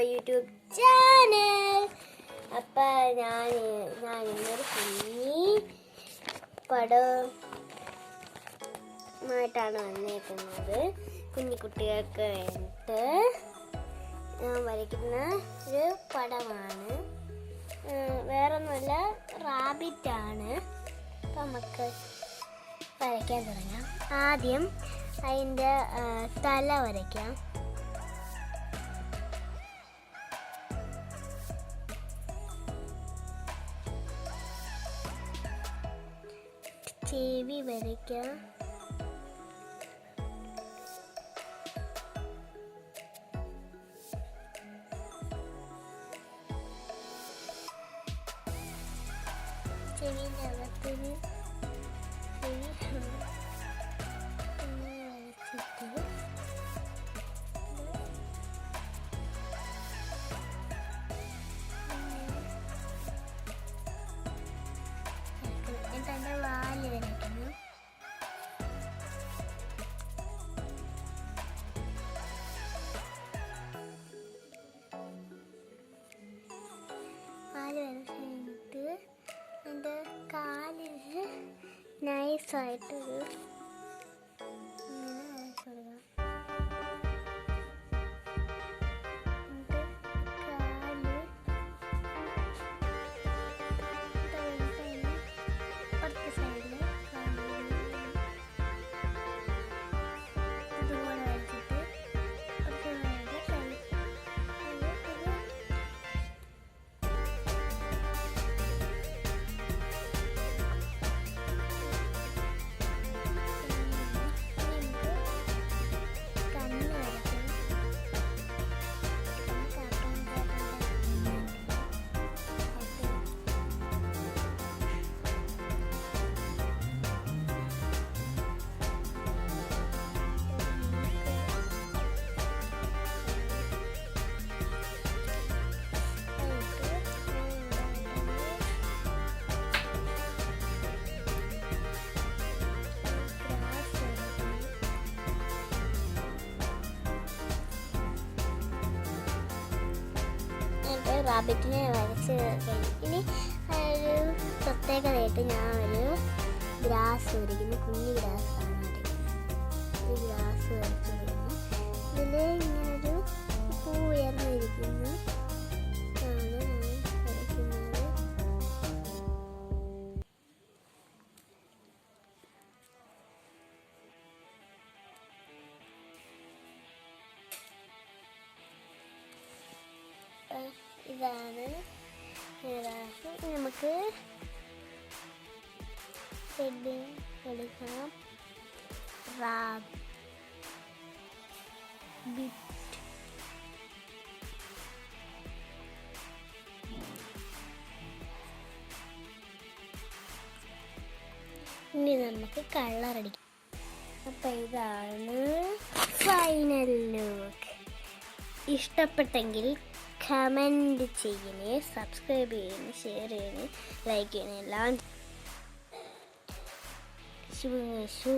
YouTube channel. അപ്പൊ ഞാൻ ഞാൻ ഇന്നൊരു കുഞ്ഞി പടമായിട്ടാണ് വന്നേക്കുന്നത്. കുഞ്ഞി കുട്ടികൾക്ക് വേണ്ടിയിട്ട് ഞാൻ വരയ്ക്കുന്ന ഒരു പടമാണ്. വേറൊന്നുമല്ല റാബിറ്റാണ്. അപ്പം നമുക്ക് വരയ്ക്കാൻ തുടങ്ങാം. ആദ്യം അതിന്റെ തല വരയ്ക്കാം. ചെവി വരയ്ക്കാം. ചെവി നിറത്തിന് ചെവി അതിന്റെ വാൽ വരയ്ക്കണം വാൽ വരച്ച് കഴിഞ്ഞിട്ട് എന്റെ കാലിൽ നൈസായിട്ടൊരു റാബിറ്റിനെ വരച്ച് ഇനി ഒരു പ്രത്യേകതയായിട്ട് ഞാൻ ഒരു ഗ്രാസ് വരയ്ക്കുന്നു. കുഞ്ഞു ഗ്രാസ് ആണ് ഗ്രാസ് വരച്ച് കൊടുക്കുന്നു ഇതിൽ ഇതാണ്. നമുക്ക് ഹെഡിങ് എടുക്കാം റാബ് ബിറ്റ് ഇനി നമുക്ക് കളർ അടിക്കാം. അപ്പം ഇതാണ് ഫൈനൽ ലുക്ക് ഇഷ്ടപ്പെട്ടെങ്കിൽ കമൻറ്റ് ചെയ്യണേ സബ്സ്ക്രൈബ് ചെയ്യണേ ഷെയർ ചെയ്യണേ ലൈക്ക് ചെയ്യണേ എല്ലാം ശു ശു